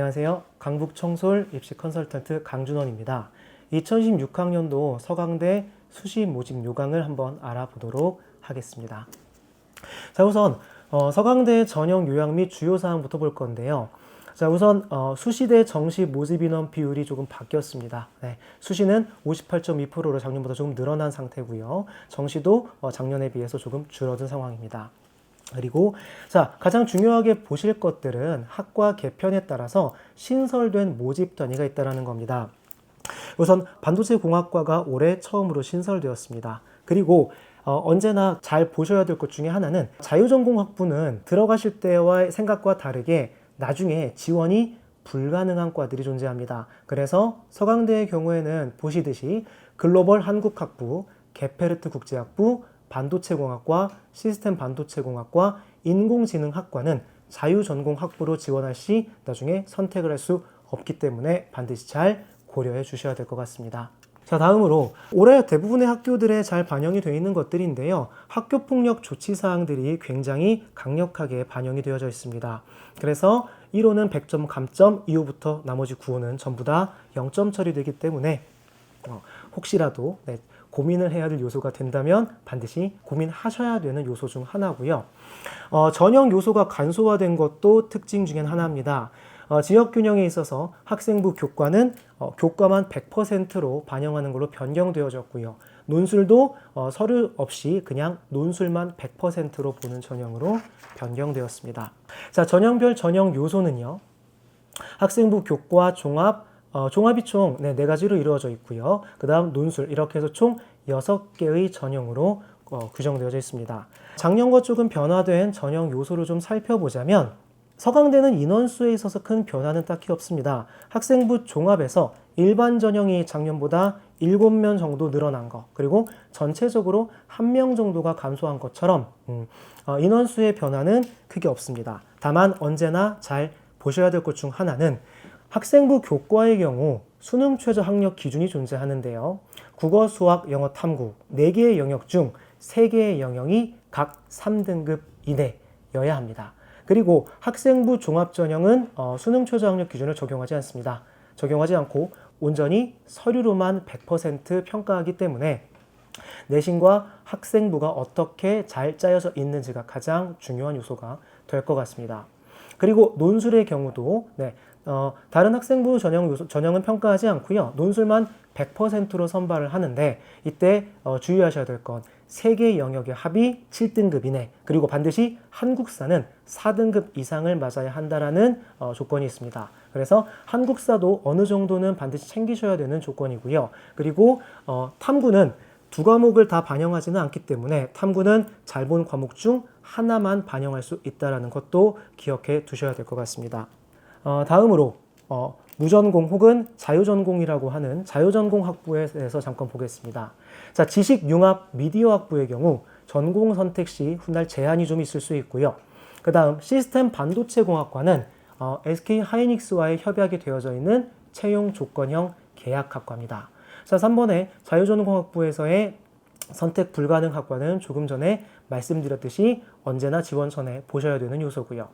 안녕하세요. 강북 청솔 입시 컨설턴트 강준원입니다. 2016학년도 서강대 수시 모집 요강을 한번 알아보도록 하겠습니다. 자, 우선 어, 서강대 전형 요약 및 주요 사항부터 볼 건데요. 자, 우선 어, 수시대 정시 모집 인원 비율이 조금 바뀌었습니다. 네, 수시는 58.2%로 작년보다 조금 늘어난 상태고요. 정시도 어, 작년에 비해서 조금 줄어든 상황입니다. 그리고 자 가장 중요하게 보실 것들은 학과 개편에 따라서 신설된 모집 단위가 있다라는 겁니다. 우선 반도체 공학과가 올해 처음으로 신설되었습니다. 그리고 어, 언제나 잘 보셔야 될 것 중에 하나는 자유전공 학부는 들어가실 때와의 생각과 다르게 나중에 지원이 불가능한 과들이 존재합니다. 그래서 서강대의 경우에는 보시듯이 글로벌 한국학부, 게페르트 국제학부, 반도체공학과, 시스템 반도체공학과, 인공지능학과는 자유 전공 학부로 지원할 시 나중에 선택을 할 수 없기 때문에 반드시 잘 고려해 주셔야 될 것 같습니다. 자, 다음으로 올해 대부분의 학교들에 잘 반영이 되어 있는 것들인데요. 학교 폭력 조치 사항들이 굉장히 강력하게 반영이 되어져 있습니다. 그래서 1호는 100점 감점, 이후부터 나머지 9호는 전부 다 0점 처리되기 때문에 어, 혹시라도 네, 고민을 해야 될 요소가 된다면 반드시 고민하셔야 되는 요소 중 하나고요. 어, 전형 요소가 간소화된 것도 특징 중엔 하나입니다. 어, 지역 균형에 있어서 학생부 교과는 어, 교과만 100%로 반영하는 걸로 변경되어졌고요. 논술도 어, 서류 없이 그냥 논술만 100%로 보는 전형으로 변경되었습니다. 자, 전형별 전형 요소는요. 학생부 교과 종합 어, 종합이 총 네, 네 가지로 이루어져 있고요. 그 다음 논술 이렇게 해서 총 6개의 전형으로 어, 규정되어져 있습니다. 작년과 조금 변화된 전형 요소를 좀 살펴보자면 서강대는 인원수에 있어서 큰 변화는 딱히 없습니다. 학생부 종합에서 일반 전형이 작년보다 7명 정도 늘어난 거, 그리고 전체적으로 1명 정도가 감소한 것처럼 음, 어, 인원수의 변화는 크게 없습니다. 다만 언제나 잘 보셔야 될 것 중 하나는 학생부 교과의 경우 수능 최저 학력 기준이 존재하는데요. 국어, 수학, 영어, 탐구 4개의 영역 중 3개의 영역이 각 3등급 이내여야 합니다. 그리고 학생부 종합 전형은 어, 수능 최저 학력 기준을 적용하지 않습니다. 적용하지 않고 온전히 서류로만 100% 평가하기 때문에 내신과 학생부가 어떻게 잘 짜여져 있는지가 가장 중요한 요소가 될 것 같습니다. 그리고 논술의 경우도 네, 어, 다른 학생부 전형 요소, 전형은 평가하지 않고요. 논술만 100%로 선발을 하는데 이때 어, 주의하셔야 될 건 세개 영역의 합이 7등급 이내 그리고 반드시 한국사는 4등급 이상을 맞아야 한다라는 어, 조건이 있습니다. 그래서 한국사도 어느 정도는 반드시 챙기셔야 되는 조건이고요. 그리고 어, 탐구는 두 과목을 다 반영하지는 않기 때문에 탐구는 잘 본 과목 중 하나만 반영할 수 있다는 것도 기억해 두셔야 될 것 같습니다. 어, 다음으로 어, 무전공 혹은 자유전공이라고 하는 자유전공 학부에 대해서 잠깐 보겠습니다. 자, 지식융합 미디어 학부의 경우 전공 선택 시 훗날 제한이 좀 있을 수 있고요. 그 다음 시스템 반도체 공학과는 어, SK 하이닉스와의 협약이 되어져 있는 채용 조건형 계약 학과입니다. 자, 3번에 자유전공학부에서의 선택 불가능 학과는 조금 전에 말씀드렸듯이 언제나 지원 전에 보셔야 되는 요소고요.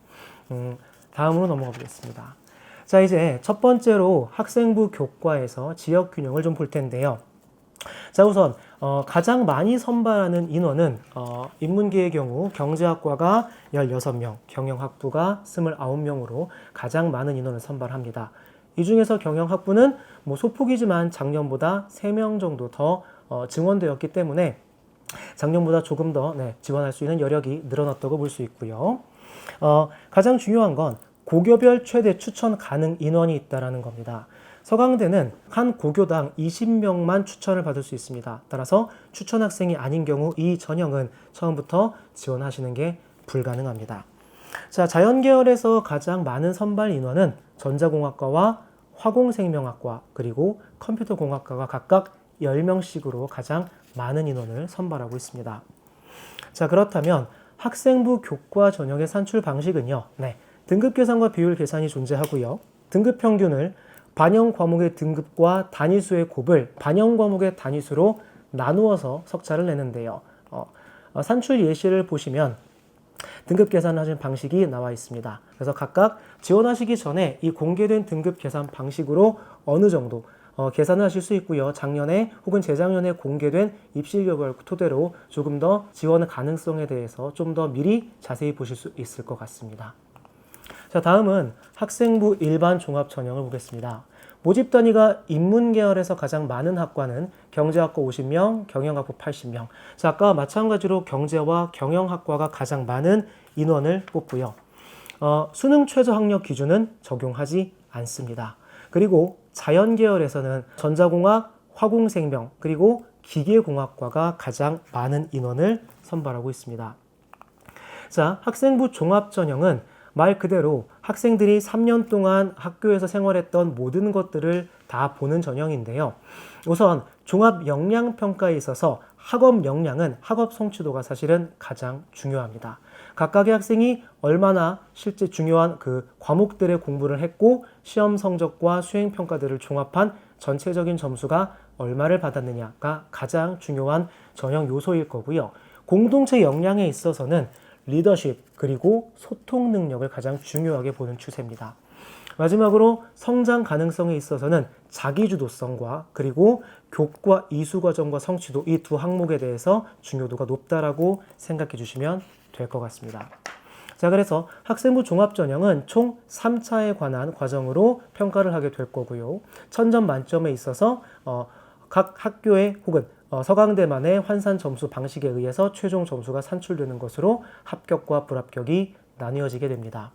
음, 다음으로 넘어가 보겠습니다. 자, 이제 첫 번째로 학생부 교과에서 지역 균형을 좀 볼 텐데요. 자, 우선 어, 가장 많이 선발하는 인원은 어, 인문계의 경우 경제학과가 16명, 경영학부가 29명으로 가장 많은 인원을 선발합니다. 이 중에서 경영학부는 뭐 소폭이지만 작년보다 3명 정도 더 어, 증원되었기 때문에 작년보다 조금 더 네, 지원할 수 있는 여력이 늘어났다고 볼 수 있고요. 어, 가장 중요한 건 고교별 최대 추천 가능 인원이 있다라는 겁니다. 서강대는 한 고교당 20명만 추천을 받을 수 있습니다. 따라서 추천 학생이 아닌 경우 이 전형은 처음부터 지원하시는 게 불가능합니다. 자, 자연계열에서 가장 많은 선발 인원은 전자공학과와 화공생명학과 그리고 컴퓨터공학과가 각각 10명씩으로 가장 많은 인원을 선발하고 있습니다. 자, 그렇다면 학생부 교과 전형의 산출 방식은요. 네. 등급 계산과 비율 계산이 존재하고요. 등급 평균을 반영 과목의 등급과 단위수의 곱을 반영 과목의 단위수로 나누어서 석차를 내는데요. 어, 어, 산출 예시를 보시면 등급 계산하시는 방식이 나와 있습니다. 그래서 각각 지원하시기 전에 이 공개된 등급 계산 방식으로 어느 정도 어, 계산을 하실 수 있고요. 작년에 혹은 재작년에 공개된 입시 결과를 토대로 조금 더 지원 가능성에 대해서 좀 더 미리 자세히 보실 수 있을 것 같습니다. 자, 다음은 학생부 일반 종합 전형을 보겠습니다. 모집 단위가 인문 계열에서 가장 많은 학과는 경제학과 50명, 경영학부 80명. 자, 아까와 마찬가지로 경제와 경영학과가 가장 많은 인원을 뽑고요. 어, 수능 최저 학력 기준은 적용하지 않습니다. 그리고 자연 계열에서는 전자공학, 화공생명, 그리고 기계공학과가 가장 많은 인원을 선발하고 있습니다. 자, 학생부 종합 전형은 말 그대로 학생들이 3년 동안 학교에서 생활했던 모든 것들을 다 보는 전형인데요. 우선 종합 역량 평가에 있어서 학업 역량은 학업 성취도가 사실은 가장 중요합니다. 각각의 학생이 얼마나 실제 중요한 그 과목들의 공부를 했고 시험 성적과 수행 평가들을 종합한 전체적인 점수가 얼마를 받았느냐가 가장 중요한 전형 요소일 거고요. 공동체 역량에 있어서는 리더십 그리고 소통 능력을 가장 중요하게 보는 추세입니다. 마지막으로 성장 가능성에 있어서는 자기주도성과 그리고 교과 이수 과정과 성취도 이 두 항목에 대해서 중요도가 높다라고 생각해 주시면 될 것 같습니다. 자, 그래서 학생부 종합전형은 총 3차에 관한 과정으로 평가를 하게 될 거고요. 천점 만점에 있어서 어, 각 학교의 혹은 어, 서강대만의 환산 점수 방식에 의해서 최종 점수가 산출되는 것으로 합격과 불합격이 나뉘어지게 됩니다.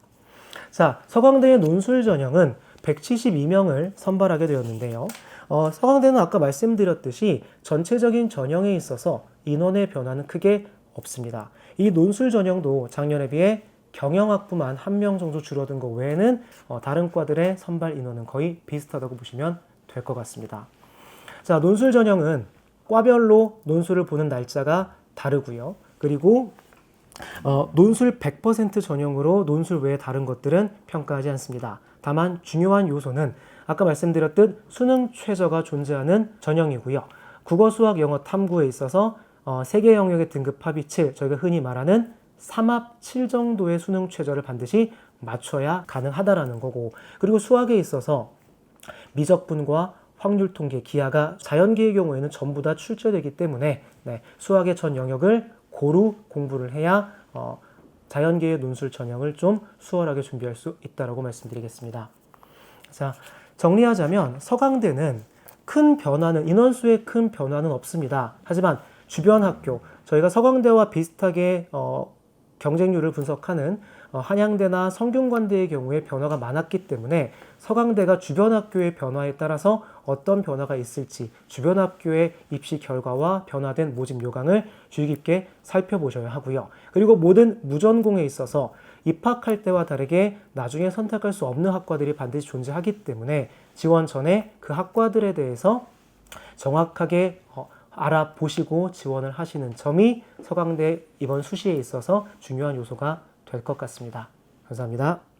자, 서강대의 논술 전형은 172명을 선발하게 되었는데요. 어, 서강대는 아까 말씀드렸듯이 전체적인 전형에 있어서 인원의 변화는 크게 없습니다. 이 논술 전형도 작년에 비해 경영학부만 한 명 정도 줄어든 것 외에는 어, 다른 과들의 선발 인원은 거의 비슷하다고 보시면 될 것 같습니다. 자, 논술 전형은 과별로 논술을 보는 날짜가 다르고요. 그리고 어, 논술 100% 전형으로 논술 외에 다른 것들은 평가하지 않습니다. 다만 중요한 요소는 아까 말씀드렸듯 수능 최저가 존재하는 전형이고요. 국어, 수학, 영어, 탐구에 있어서 어, 세개 영역의 등급 합이 7, 저희가 흔히 말하는 3합 7 정도의 수능 최저를 반드시 맞춰야 가능하다라는 거고 그리고 수학에 있어서 미적분과 확률 통계, 기하가 자연계의 경우에는 전부 다 출제되기 때문에 네, 수학의 전 영역을 고루 공부를 해야 어, 자연계의 논술 전형을 좀 수월하게 준비할 수 있다라고 말씀드리겠습니다. 자, 정리하자면 서강대는 큰 변화는 인원수의 큰 변화는 없습니다. 하지만 주변 학교 저희가 서강대와 비슷하게 어, 경쟁률을 분석하는 어, 한양대나 성균관대의 경우에 변화가 많았기 때문에 서강대가 주변 학교의 변화에 따라서 어떤 변화가 있을지 주변 학교의 입시 결과와 변화된 모집 요강을 주의 깊게 살펴보셔야 하고요. 그리고 모든 무전공에 있어서 입학할 때와 다르게 나중에 선택할 수 없는 학과들이 반드시 존재하기 때문에 지원 전에 그 학과들에 대해서 정확하게 어, 알아보시고 지원을 하시는 점이 서강대 이번 수시에 있어서 중요한 요소가 될 것 같습니다. 감사합니다.